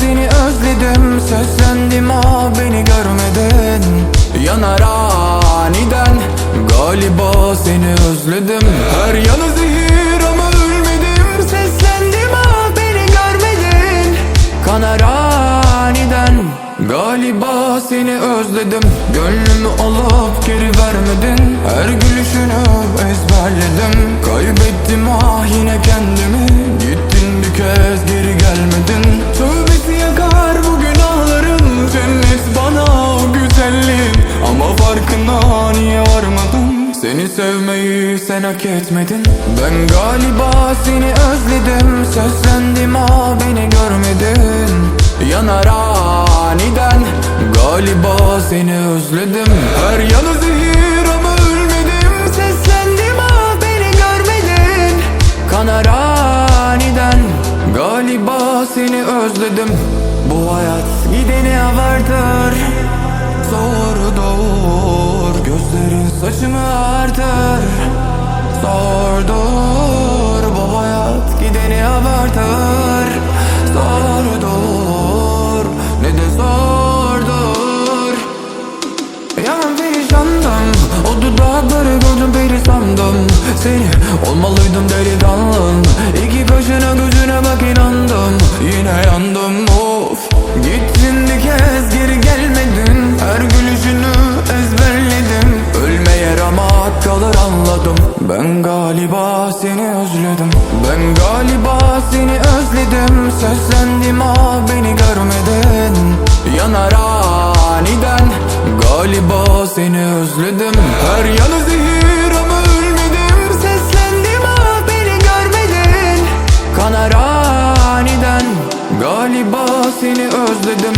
seni özledim Seslendim ah beni görmedin. Yanar aniden Galiba seni özledim. Her yanı zehir ama ölmedim Seslendim ah beni görmedin. Kanar aniden Galiba seni özledim. Gönlümü alıp geri vermedin Her gülüşünü ezberledim farkına niye varmadın Seni sevmeyi sen hak etmedin. Ben galiba seni özledim. Seslendim ah beni görmedin. Yanar aniden. Galiba seni özledim. Her yanı zehir ama ölmedim. Seslendim ah beni görmedin. Kanar aniden. Galiba seni özledim. Bu hayat gideni avardır. Zor doğur Saçımı artır Zordur Bu hayat gideni abartır. Zordur Ne de zordur Yaman perişandım O dudakları gördüm peri sandım Seni olmalıydım delikanlım İki kaşına gözüne bak inandım. Yine yandım Ben galiba seni özledim. Ben galiba seni özledim. Sözlendim ah beni görmeden Yanar aniden. Galiba seni özledim. Her yanı zehir ama ölmedim. Seslendim ah beni görmeden Kanar aniden. Galiba seni özledim.